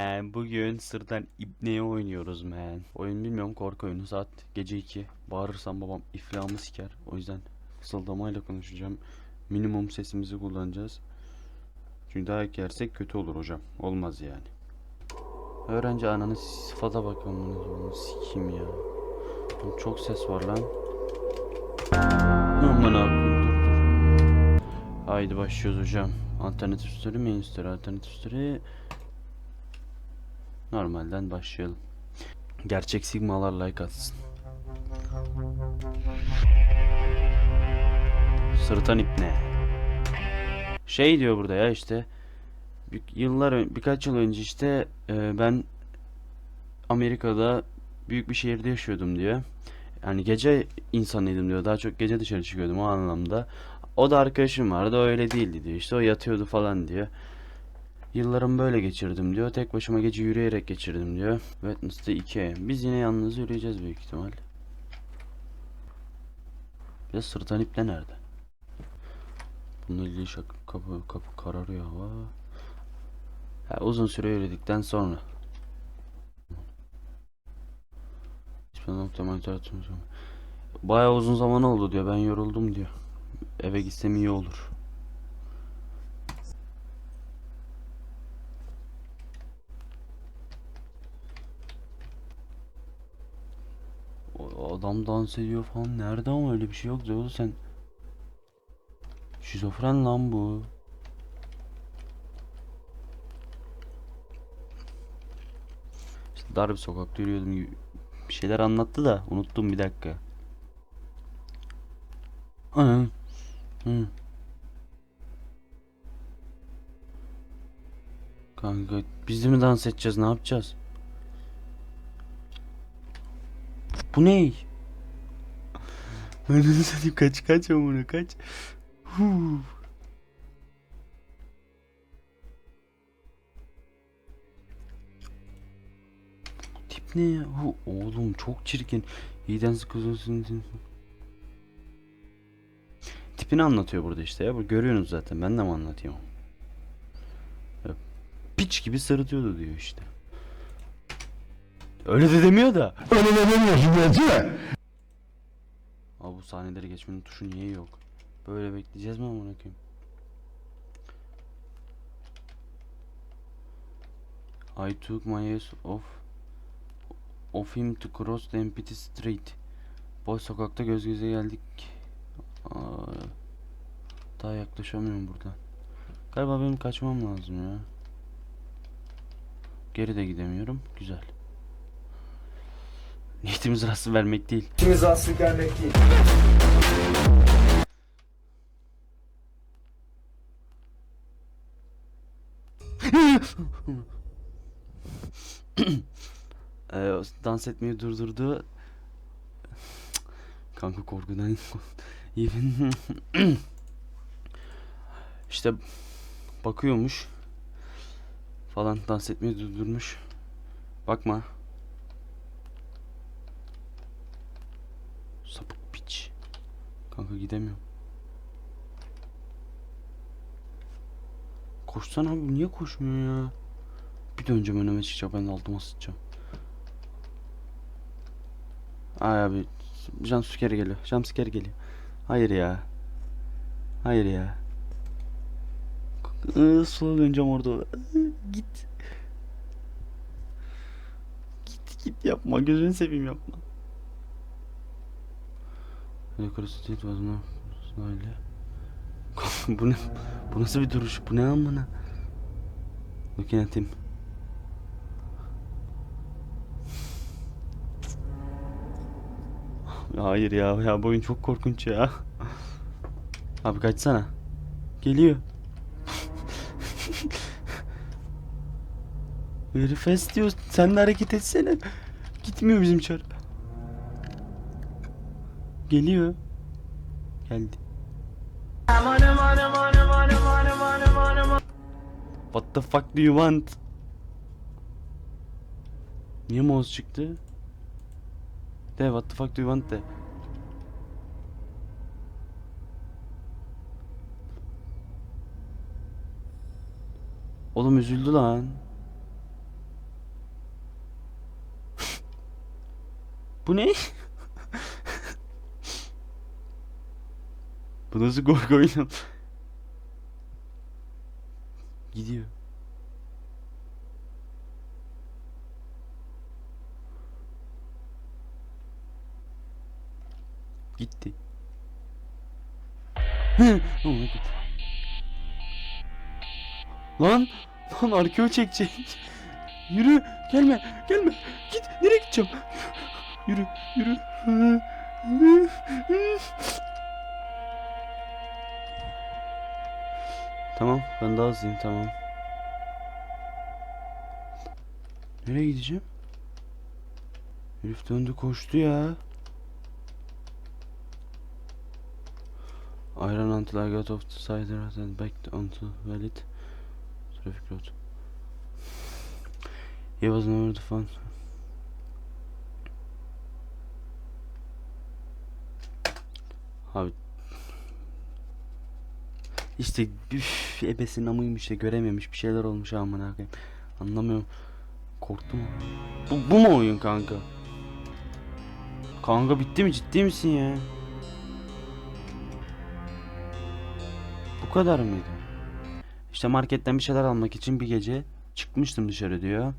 man? Bugün sırdan ibneye oynuyoruz man. Oyun bilmiyorum korku oyunu. Saat gece 2. Bağırırsam babam iflahımı siker. O yüzden fısıldamayla konuşacağım. Minimum sesimizi kullanacağız. Çünkü daha yersek kötü olur hocam. Olmaz yani. Öğrenci ananı sıfata bakalım bunu sikeyim ya. Oğlum Çok ses var lan. Aman abi dur dur. Haydi başlıyoruz hocam. Alternatif story, main story, alternatif story. Normalden başlayalım. Gerçek sigmalar like atsın. Sırıtan ipne. Şey diyor burada ya işte. Bir- Yıllar birkaç yıl önce işte e, ben Amerika'da büyük bir şehirde yaşıyordum diyor. Yani gece insanıydım diyor. Daha çok gece dışarı çıkıyordum o anlamda. O da arkadaşım vardı o öyle değildi diyor. İşte o yatıyordu falan diyor. Yıllarımı böyle geçirdim diyor. Tek başıma gece yürüyerek geçirdim diyor. Wednesday 2. Biz yine yalnız yürüyeceğiz büyük ihtimal. Bir de sırtan iple nerede? Bununla ilgili şaka, kapı, kapı kararıyor hava. Ha, uzun süre yürüdükten sonra. Bayağı uzun zaman oldu diyor. Ben yoruldum diyor. Eve gitsem iyi olur. O- Adam dans ediyor falan. Nerede ama öyle bir şey yok diyordu sen. Şizofren lan bu. İşte dar bir sokakta yürüyordum. y- Bir şeyler anlattı da unuttum bir dakika. Hı. Hı. Kanka biz de mi dans edeceğiz? Ne yapacağız? Bu ne? Ananı satayım kaç kaç amına kaç. Huu. Tip ne ya? Hu, oğlum çok çirkin. İyiden sıkıyorsun. Tipini anlatıyor burada işte ya. Bu görüyorsunuz zaten. Ben de mi anlatayım? Ya, piç gibi sırıtıyordu diyor işte. Öyle de demiyor da. Öyle de demiyorsun değil sahneleri geçmenin tuşu niye yok? Böyle bekleyeceğiz mi amına koyayım? I took my eyes off of him to cross the empty street. Boş sokakta göz göze geldik. Aa, daha yaklaşamıyorum buradan. Galiba benim kaçmam lazım ya. Geri de gidemiyorum. Güzel. Niyetimiz rastı vermek değil. İkimiz aslı gelmek değil. Ee, dans etmeyi durdurdu. Kanka korkudan even işte bakıyormuş falan dans etmeyi durdurmuş. Bakma. Sapık piç. Kanka gidemiyorum. Koşsana abi niye koşmuyor ya? Bir döneceğim önüme çıkacak ben de altıma sıçacağım. Ay abi jump scare geliyor. Jump scare geliyor. Hayır ya. Hayır ya. Iı, sola döneceğim orada. Git. Git git yapma. Gözünü seveyim yapma. Yukarısı değil vazına. Öyle. bu ne? Bu nasıl bir duruş? Bu ne amına? Looking at him. Hayır ya ya bu oyun çok korkunç ya. Abi kaçsana. Geliyor. Herif diyor. Sen de hareket etsene. Gitmiyor bizim çar. Geliyor. Geldi. What the fuck do you want? Niye mouse çıktı? De what the fuck do you want de. Oğlum üzüldü lan. Bu ne? Bu nasıl oyunu? Gidiyor. Gitti. oh my god. Lan! Lan arkeo çekecek. Yürü! Gelme! Gelme! Git! Nereye gideceğim? Yürü! Yürü! Tamam, ben daha hızlıyım tamam. Nereye gideceğim? Herif döndü koştu ya. I ran until I got off the side and backed onto valid traffic road. He was never the fun. Abi işte üf, ebesinin amıymış işte görememiş bir şeyler olmuş amına koyayım. Anlamıyorum. Korktum. Bu, bu mu oyun kanka? Kanka bitti mi ciddi misin ya? Bu kadar mıydı? İşte marketten bir şeyler almak için bir gece çıkmıştım dışarı diyor.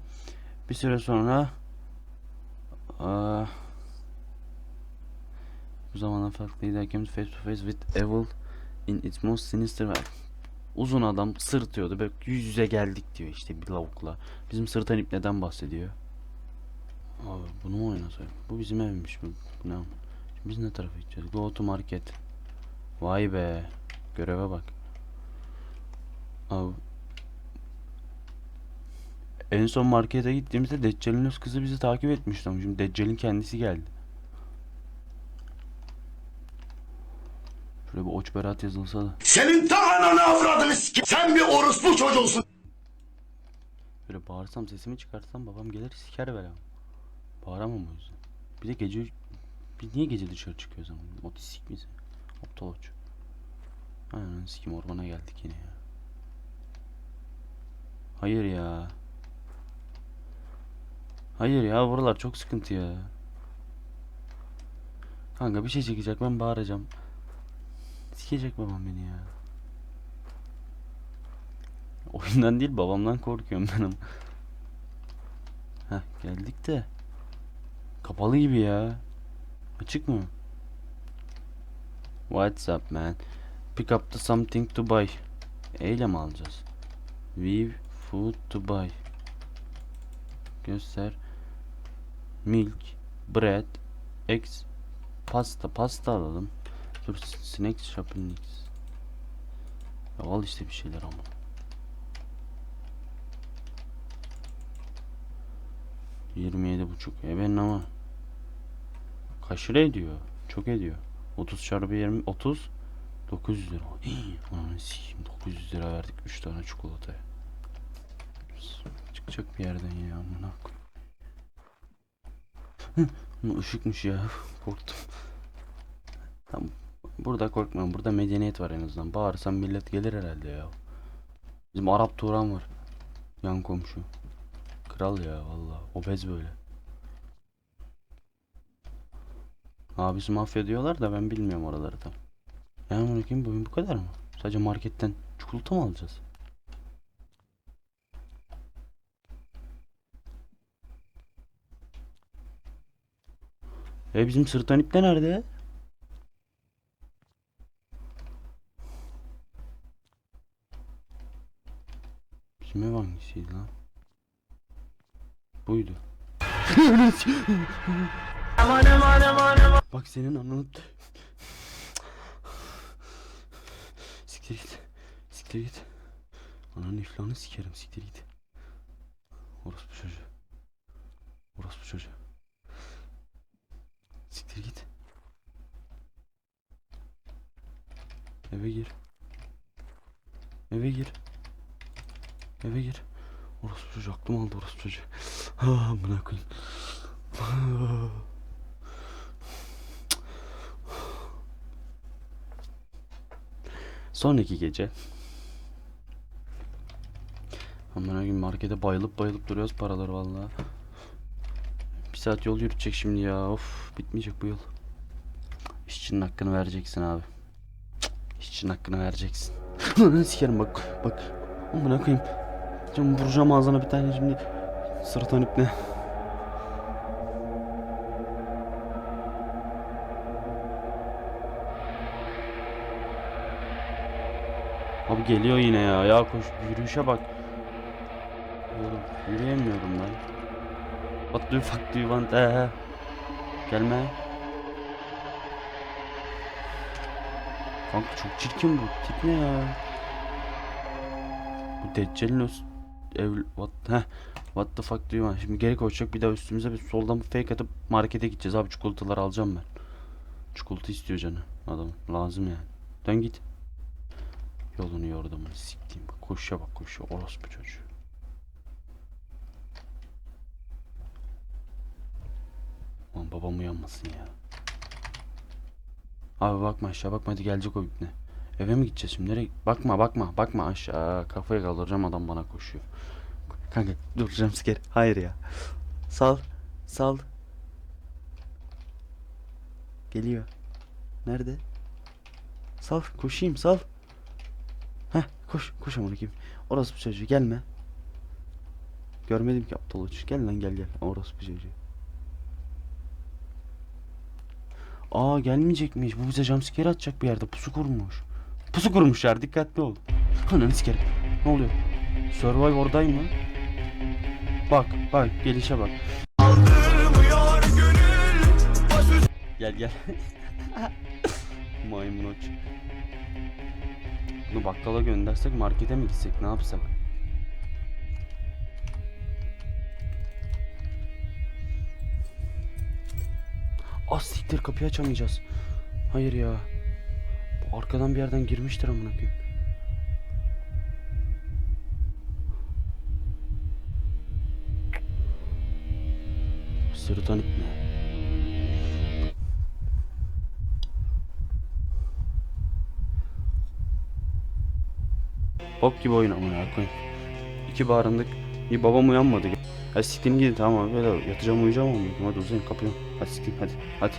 Bir süre sonra Aa, bu zamanlar farklıydı. I came face to face with evil in its most sinister way. Uzun adam sırtıyordu. Böyle yüz yüze geldik diyor işte bir lavukla. Bizim sırtan neden bahsediyor? Abi bunu mu oynasak? Bu bizim evmiş. Bu, bu ne? Şimdi biz ne tarafa gideceğiz? Go to market. Vay be. Göreve bak. Abi. En son markete gittiğimizde Deccal'in öz kızı bizi takip etmişti ama şimdi Deccal'in kendisi geldi. Şöyle bir oç berat yazılsa da. Senin ta ananı avradını sik- Sen bir orospu çocuğusun. Böyle bağırsam sesimi çıkarsam babam gelir siker belamı. Bağıramam o yüzden. Bir de gece biz niye gece dışarı çıkıyoruz ama? Otistik miyiz? Aptal oç. Aynen sikim ormana geldik yine ya. Hayır ya. Hayır ya buralar çok sıkıntı ya. Kanka bir şey çekecek ben bağıracağım. Sikecek babam beni ya. Oyundan değil babamdan korkuyorum ben ama. Heh geldik de. Kapalı gibi ya. Açık mı? What's up man? Pick up the something to buy. Eyle mi alacağız? With food to buy. Göster. Milk, bread, eggs, pasta. Pasta alalım. Dur snacks shopping. Ya al işte bir şeyler ama. Yirmi yedi buçuk. E ben ama. Kaç lira ediyor? Çok ediyor. 30 çarpı 20 30 900 lira. Hii, Ananı sikeyim 900 lira verdik 3 tane çikolataya. Çıkacak bir yerden ya amına koyayım. Işıkmış ya. Korktum. Tamam. Burada korkmam. Burada medeniyet var en azından. Bağırsam millet gelir herhalde ya. Bizim Arap Turan var. Yan komşu. Kral ya valla. Obez böyle. Abisi mafya diyorlar da ben bilmiyorum oraları tam. Yani bakayım bu oyun bu kadar mı? Sadece marketten çikolata mı alacağız? E bizim sırtan ip de nerede? Hangisiydi lan? Buydu. Bak senin ananı... Siktir git. Siktir git. Ananın iflahını sikerim siktir git. Orospu çocuğu. Orospu çocuğu. Siktir git. Eve gir. Eve gir. Eve gir. Orospu çocuğu aklım aldı orospu çocuğu. Ah amına koyayım. Sonraki gece Amına koyayım markete bayılıp bayılıp duruyoruz paraları vallahi. Bir 2 saat yol yürütecek şimdi ya. Of bitmeyecek bu yol. İşçinin hakkını vereceksin abi. İşçinin hakkını vereceksin. Sikerim bak bak. Amına koyayım. Canım vuracağım ağzına bir tane şimdi. Sırıtan ip ne? Abi geliyor yine ya. Ya koş yürüyüşe bak. Oğlum yürüyemiyorum ben. What do you fuck do you want? Ee, gelme. Kanka çok çirkin bu. Tip ne ya? Bu Deccal'in. Ev... What... Heh. What the fuck want? Şimdi geri koşacak bir daha üstümüze bir soldan fake atıp markete gideceğiz abi çikolataları alacağım ben. Çikolata istiyor canı adam. Lazım yani. Dön git. Yolunu yordamını siktiğim bak. Koşuya bak koşuya. Orospu çocuğu. Lan babam uyanmasın ya. Abi bakma aşağı bakma hadi gelecek o ipne. Eve mi gideceğiz şimdi? Nereye? Bakma bakma bakma aşağı. Kafayı kaldıracağım adam bana koşuyor. Kanka duracağım siker. Hayır ya. Sal. Sal. Geliyor. Nerede? Sal koşayım sal. Heh koş koş amına koyayım. Orası bir çocuğu gelme. Görmedim ki aptal uç. Gel lan gel gel. Orası bir çocuğu. Aa gelmeyecekmiş. Bu bize jumpscare atacak bir yerde. Pusu kurmuş. Pusu kurmuşlar. Dikkatli ol. Ananı sikerim. Ne oluyor? Survivor'dayım mı? Bak bak gelişe bak. Gel gel. Maymun aç. Bunu bakkala göndersek markete mi gitsek ne yapsak? Ah siktir kapıyı açamayacağız. Hayır ya. Arkadan bir yerden girmiştir amına koyayım. Sırıtan ip ne? Bok gibi oyun amına koyayım. İki bağırındık. Bir babam uyanmadı. Hadi siktirin gidin tamam abi. Yatacağım uyuyacağım ama. Hadi uzayın kapıyorum. Hadi siktirin hadi. Hadi.